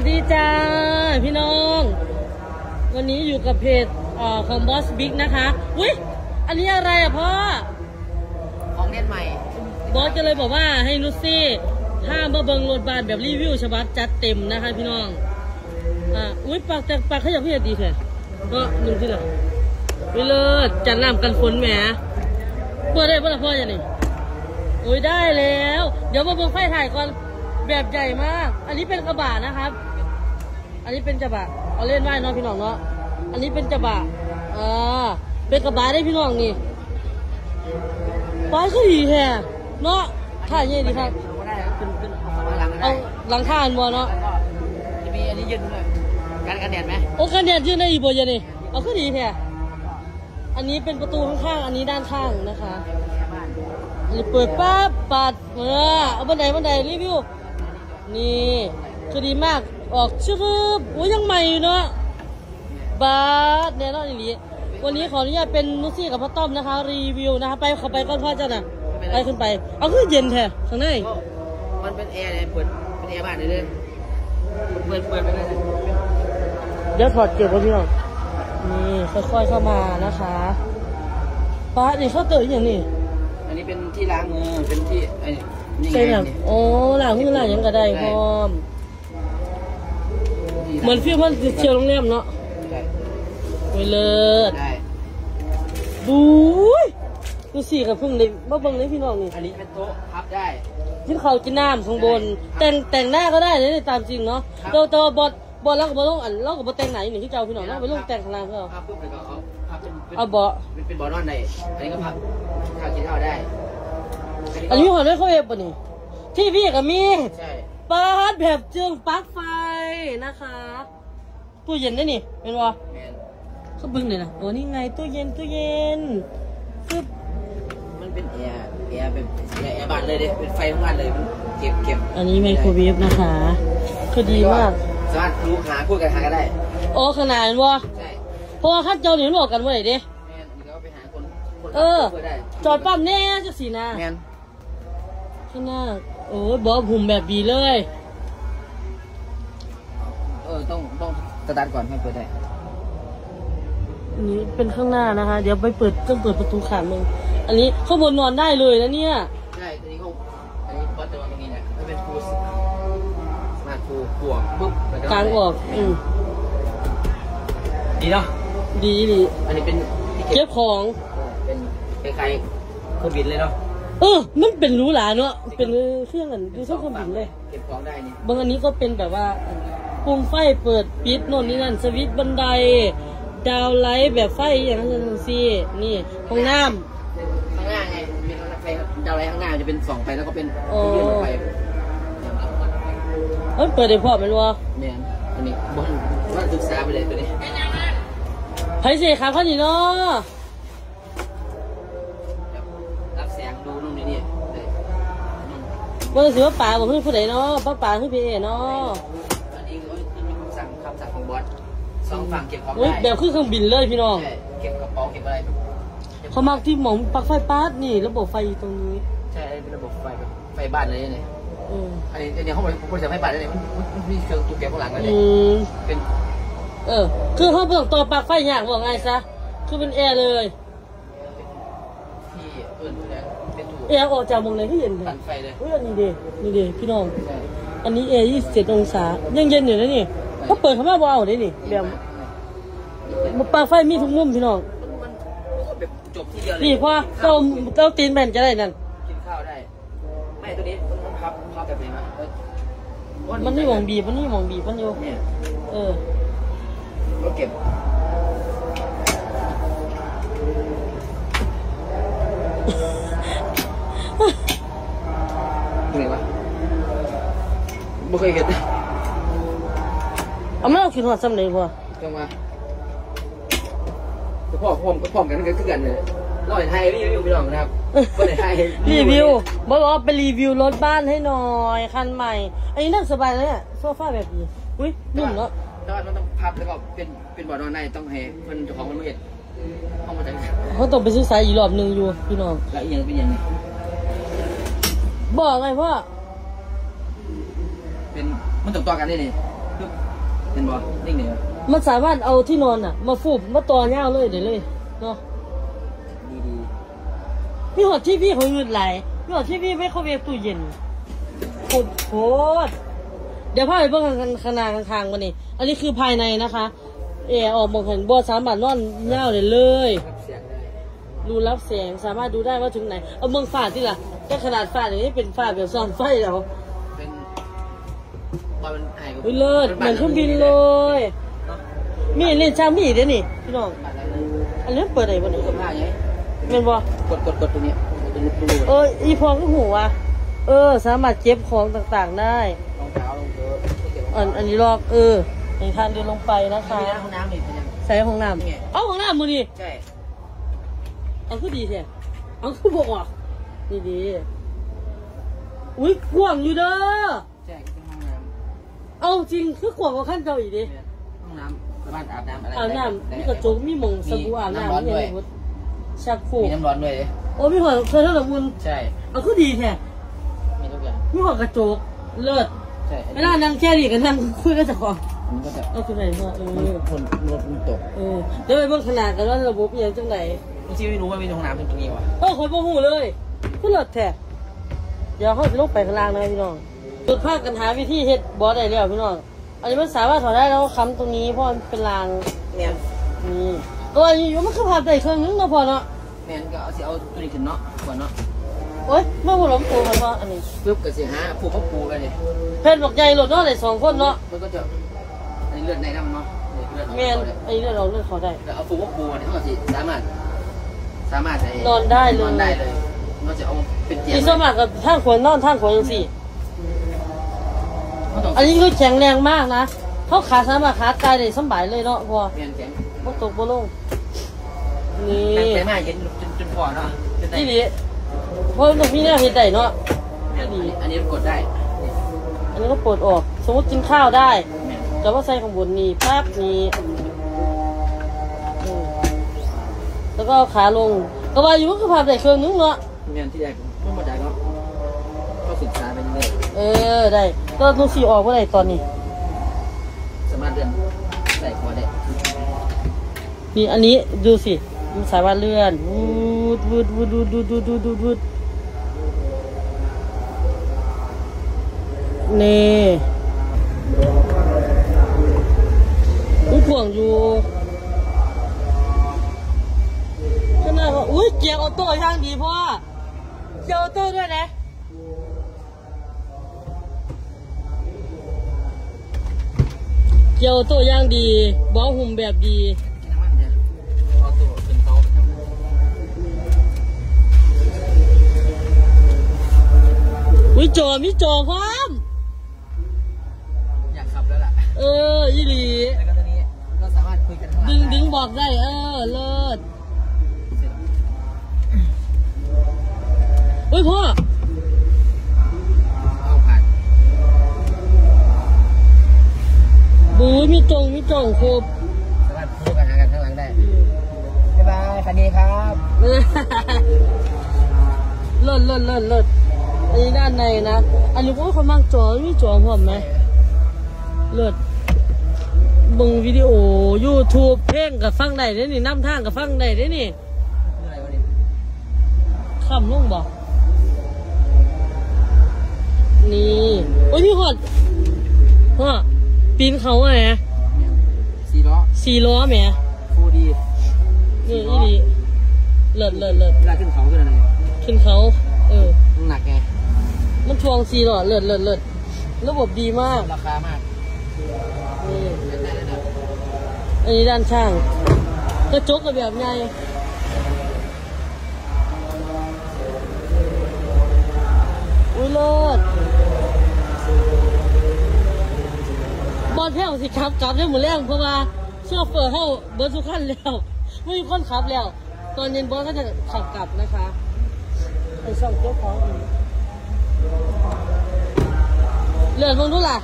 สดีจ้าพี่น้อง วันนี้อยู่กับเพจเอ่อของบอสบิ๊กนะคะอุ้ยอันนี้อะไรอะพ่อ ของเล่นใหม่ บอสจะเลยบอกว่าให้นุชซี่ห้ามมาเบิงรถบานแบบรีวิวฉบับจัดเต็มนะคะ พี่น้องอ่าอุ้ยปากแต่ปากขยับขยับดีแท้ก็หนึ่งที่ละวิเลิศจัดน้ำกันฝนแหมเปิดได้ปะล่ะพ่ออย่างนี้อุ้ยได้แล้ว เดี๋ยวมาเบิงไฟถ่ายก่อนแบบใหญ่มาก อันนี้เป็นกระบะนะครับ อันนี้เป็นกระบะเอาเล่นไว้เนาะพี่น้องเนาะ อันนี้เป็นกระบะอ่าเป็นกระบะได้พี่น้องนี่ป้ายก็ดีแท้เนาะถ่ายยังไงดีครับก็ได้ครับเป็นเป็นเอามาหลังก็เอาได้หลังคาอันบอเนาะแล้วก็จะมีอันนี้ยืนด้วยกันกันแดดไหมโอ้คะแนนยืนได้อีกบอยางนี่เอาขึ้นดีแท้อันนี้เป็นประตูข้างๆ อันนี้ด้านข้างนะคะอันนี้เปิดปั๊บปัดเออเอาบันไดบันไดรีวิวนี่ คือดีมาก ออกชื่อโอ้ยยังใหม่อยู่เนาะบาสแน่นอนอย่างนี้ วันนี้ขออนุญาตเป็นนุชซี่กับพ่อต้อมนะคะ รีวิวนะคะ ไปเข้าไปก่อนพ่อเจ้าน่ะไปขึ้นไป เอาขึ้นเย็นแท้ข้างในก็มันเป็นแอร์เลยเปิดเป็นแอร์บ้านเลยเลยเปิดเปิดไปเลยเดี๋ยวถอดเก็บไว้พี่น้องนี่ค่อยๆเข้ามานะคะป้านี่เขาเตยอย่างนี้อันนี้เป็นที่ล้างมือเป็นที่ไอ้นี่ไงใช่แบบนี่โอ้ล้างมือล้างหยังก็ได้พร้อมที่ เหมือนฟิลมันเชียวโรงแรมเนาะได้ไปเลิศได้ดูยดูสิกับเพิ่งเลยมาเบิ่งเลยพี่น้องนี่อันนี้เป็นโต๊ะพับได้กินข้าวกินน้ำข้างบน แต่งแต่งหน้าก็ได้นะนี่ตามจริงเนาะครับเราแต่ว่าบอดบอดเราก็บอลงอันเราก็บอแต่งไหนนี่ที่เจ้าพี่น้องเราไปลงแต่งข้างล่างเพื่อพับปุ๊บแล้วก็เอาพับเป็นเป็นเอาเบาะเป็นเป็นเบาะนอนได้อันนี้ก็พับข้าวกินข้าวได้ อันนี้หอด้วยเขาเองปะนี่ที่พี่กับมีใช่ ปาดแบบเจืองปลั๊กไฟนะคะตู้เย็นได้นี่เป็นวะแมนเขาบึ้งเลยนะโอ้นี่ไงตู้เย็นตู้เย็นปึ๊บมันเป็นแอร์แอร์เป็นแอร์แอร์บ้านเลยเด้เป็นไฟของบ้านเลยมันเก็บเก็บอันนี้ไมโครเวฟนะคะคือดีมากสามารถรู้หาพูดกันหากันได้โอ้ขนาดนั้นวะใช่เพราะว่าขั้นเจ้าหนีหลอกกันไว้เด้แมนอันนี้ก็ไปหาคนคนเออปิดได้จอดปั๊มแน่จังสีนะแมนข้างหน้า โอ้ยบอหุ่มแบบดีเลย เออต้องต้องสตาร์ทก่อนให้เปิดได้อันนี้เป็นข้างหน้านะคะ เดี๋ยวไปเปิดต้องเปิดประตูขามึงอันนี้ข้างบนนอนได้เลยนะเนี่ย ใช่อันนี้เขาอันนี้วัดจะวางตรงนี้นะถ้าเป็นฟูสมาฟูบวกปุ๊บแล้วกลางออกอืมดีเนาะดีดีอันนี้เป็นที่เก็บของเออเป็นคล้ายๆเครื่องบินเลยเนาะ เออ มันเป็นหรูหราเนอะเป็นเครื่องอันดูเท่าเครื่องบินเลย เก็บของได้นี่บางอันนี้ก็เป็นแบบว่าปุ่มไฟเปิดปิดโน่นนี่นั่นสวิตช์บันได ดาวไลท์แบบไฟอย่างนั้นสินี่ห้องน้ข้างหน้าไงมีไฟดาวไลท์ข้างหน้าจะเป็นสองไฟแล้วก็เป็นโอ้เยื่อไฟำเอ้ยเปิดได้พอแมันวะแมนอันนี้บนว่าศึกษาไปเลยตัวนี้ไผสิครับข้อนี้เนาะ ว่าสิว่าป่าบอกเพื่อนผู้ใดเนาะป้าป่าคือพี่เอเนาะอันนี้ก็ขึ้นมีคำสั่งคำสั่งของบอสสองฝั่งเก็บของอุ้ยได้แบบคือเครื่องบินเลยพี่น้อง ใช่เก็บกระเป๋าเก็บอะไรเขามากที่หมองปลั๊กไฟปาร์ตนี่ระบบไฟอยู่ตรงนี้ใช่เป็นระบบไฟแบบไฟบ้านเลยเนี่ยอืมอันนี้อันนี้เขาบอกคนจะไฟบ้านเลยมันมันมีเครื่องตู้เก็บข้างหลังเลยอืมเป็น เออ คือเขาเปิดต่อปลั๊กไฟยากบอกไงซะ คือเป็นแอร์เลย แอร์ออกจากวงเลยที่เย็นเลปั่ยนไฟเลยเฮ้ยอันนี้เดนี่เดพี่น้อง ใช่อันนี้แอร์ยี่สิบเจ็ดองศา ยังเย็นอยู่นะนี่ก็เปิดเข้ามาว้าวได้นี่แบบมันปลั๊กไฟมีทุกมุมพี่น้อง มันมันแบบจบที่เดียวเลยนี่พอเต้าเต้าตีนแผ่นจะได้นั่น กินข้าวได้ ไม่ตัวนี้มันพับพับแบบไหนมาเออมันนี่หมองบีบมันนี่หมองบีบมันอยู่เนี่ยเออ ก็เก็บ เคยเก็บเอาไม่เอาขึ้นหัวซ้ำเลยพอจังมาก็พ่อพ่อมก็พ่อมกันก็คือกันเลยเราเห็นไทยรีวิวพี่น้องนะครับก็เห็นไทยรีวิวบอกว่าไปรีวิวรถบ้านให้หน่อยคันใหม่ อันนี้นั่งสบายเลยเนี่ยโซฟาแบบนี้อุ้ยนุ่มเนาะแต่ว่ามันต้องพับแล้วก็เป็นเป็นบ่อนอนในต้องให้เพิ่นเจ้าของมันมาเห็นห้องมาจากเขาต้องไปซื้อสายอีกรอบหนึ่งอยู่พี่น้องแล้วอีกอย่างเป็นอย่างนี้บอกไงพ่อ เป็นมันตกต่อกันได้นี่ปึ๊บเห็นบ่นิ่งเลยมันสามารถเอาที่นอนอะ มาฟูบมาต่อยาวเลยเดี๋ยวเลยเนาะดีดีพี่หอดที่พี่เขาเงินไหลายพี่หอดที่พี่ไม่เข้าเวฟตู้เย็นโคตรโคตรเดี๋ยวพาไปเบิ่งข้างข้างหน้าข้างๆวันนี้ อันนี้คือภายในนะคะ เออออกมองเห็นบอสามารถนอนเง่าวเลยเลยๆรับเสียงได้ดูรับแสงสามารถดูได้ว่าถึงไหน เอาเมืองฝาดที่ล่ะก็ขนาดฝาดอย่างนี้เป็นฝาดแบบซ่อนไฟแล้วเป็น บอลมันไอ้อุ้ยเลิศเหมือนเครื่องบินเลยมีเล่นชามีเด้อนี่พี่น้อง บัตรอะไรนะอันนี้เปิดไหนวันนี้เสื้อผ้าไงเงินบอกดกดกดตรงนี้ตรงนี้ตรงนี้เอออีพองก็หัวเออ สามารถเก็บของต่างๆได้ รองเท้ารองเท้าไม่เกี่ยวกับอันอันนี้ลอกเออในทางเดินลงไปนะคะมีน้ำห้องน้ำอีกเป็นยัง ใส่ห้องน้ำเอ้าห้องน้ำมือนี่ใช่เอาคือดีแท้เอาคือบอกอะดีดีอุ้ยกว้างอยู่เด้อ ใช่ก็เป็นห้องน้ เอา จริงคือกว้างกว่าขั้นเจ้าอีกดิำเนี่ยห้องน้ำสามารถอาบน้ำอะไรอาบน้ำได้มีกระจกมีหมองสบู่อาบน้ำร้อนมีด้อะวยไรหมดชักโครมีกน้ำร้อนด้วยดิโอ้มีหัวเคยเท่ากับมุนใช่เอาคือดีแท้มีทุกอย่างมีหัวกระจกเลิศใช่เวลานั่งแค่นี้กันนั่งคุยกับเจ้าของมันก็จะเอาคือไหนพ่อเอมันอคนรถมันตกเออเดี๋ยวไปเบิ่งขนาดกันว่าระบบอิหยังจังไหนบางทีไม่รู้ว่ามีห้องน้ำตรงนี้วะเออคอยบ่ฮู้เลยคือเลิศแท้เดี๋ยวเขาจะลงไปข้างล่างนะพี่น้อง จุดพากันหาวิธีเฮ็ดบอสได้แล้วพี่น้องอันนี้มันสามารถถอดได้แล้วค้ำตรงนี้เพราะมันเป็นรางเนี่ยนี่ก็อันนี้อยู่มันคือภาพได้เครื่องนึงเนาะพ่อเนาะแมนก็เอาสิเอาตัวนี้ขึ้นเนาะก่อนเนาะโอ๊ยเมื่อวันหลงตัวมันว่าอันนี้ปึ๊บก็สิหาผูกเขาปูกันเลยเพชรบอกใหญ่หลดเนาะได้สองคนเนาะมันก็จะอันนี้เลือดในน้ำเนาะเลือดแม่นไอ้เรื่องเราเรื่องเขาได้แล้วเอาผูกเขาปูเนี่ยเขาก็สิสามารถสามารถไนอนได้เลยนอนได้เลยเราจะเอาเป็นเตียงอีสวนมากกับทางขวนนอนทางขวนจังซี่เขาต้ องอันนี้คือแข็งแรงมากนะเขาขาสามารถขาตายได้สำบายเลยเนาะพ่อเมียนแข็งบ่ตกบ่ลงนี่แต่แต่มาเย็นจนจนพอเนาะจนได้ที่นี่เพราะมันมีแนวเฮ็ดได้เนาะแม่นอันนี้อันนี้กดได้นี่อันนี้ก็ปลดออก สมมติกินข้าวได้แม่นแต่ว่าใส่ข้างบนนี่ปั๊บนี่อืมแล้วก็เอาขาลงก็ว่าอยู่ก็ภาพได้เครื่องนึงเนาะเมียนที่แรกไม่หมดใจเนาะก็ศึกษาไปเรื่อยเออได้ ก็ลูกสีออกเมื่อไหร่ตอนนี้ๆสามารถเดินใส่หัวได้นี่อันนี้ดูสิมันสามารถเลื่อนวูดวูดวูดวูดวูดวูดวูดวูดวูดนี่อุ้ยพ่วงอยู่ข้างหน้าก็อุ้ยเกียร์ออโต้ย่างดีพ่อเกียร์ออโต้ด้วยนะ เกียร์ออโต้ย่างดีเบาะหุ่มแบบดีน้ำมันเนี่ยเอาตัวขึ้นโต๊ะอุ้ยจอมีจอพร้อม อยากขับแล้วล่ะ เออยี่หลีแล้วก็ตัวนี้เราสามารถคุยกันข้างหลัดึงไดึงบอกได้ เออ เลิศเสร็จอุ้ยพ่อ บูมีจงมีจงครบสามารถพูดกันหากันข้างหลังได้บ๊ายบายคันดีครับเลิศเลิศเลิศเลิศอันนี้ด้านในนะ อันนี้ก็เขามั่งจอมีจอพร้อมไหมเลิศบึงวิดีโอ YouTube เพลงกับฟังได้เด้นี่น้ำทางกับฟังได้เด้นี่คืออะไรวะนี่คำลงบอกนี่ โอ้ยพี่ขอดพ่อ ปีนเขาไงสี่ล้อสี่ล้อแหมฟูดีนี่อีนี่เลิศเลิศเลิศเวลาขึ้นเขาขึ้นอะไรขึ้นเขา เออมันหนักไง มันทวงสี่ล้อเลิศเลิศเลิศระบบดีมาก ราคามากนี่ได้ได้ได้อันนี้ด้านข้างกระจกกับแบบไงอุ้ยเลิศ บอลแพ้วสิครับกลับได้หมดแล้วเพราะว่าเชื่อเฟอร์เข้าเบิร์ดทุกขั้นแล้วไม่มีคนขับแล้ว ตอนเย็นบอสก็จะขับกลับนะคะไปส่งเจ้าของอีกเลื่อนมองดูล่ะ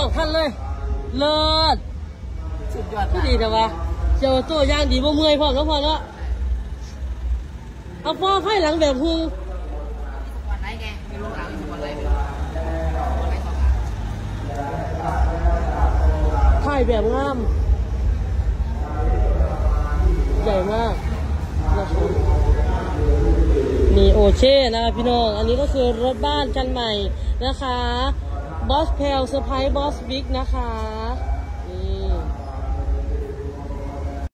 องรอบคันเลย เลิศสุดยอดที่มากดีแต่ว่าเจ้าตัวย่างดีบ่เมื่อยพร้อมแล้วพอแล้วเอาพ่อไฟหลังแบบหุงวันไหนไงไม่รู้หลังวันไหนไม่รู้วันไหนสองอะถ่ายแบบงามใหญ่มากนะครับมีโอเช่นะคะพี่น้อง อันนี้ก็คือรถบ้านคันใหม่นะคะ บอสเพลเซอร์ไพรส์บอสบิ๊กนะคะ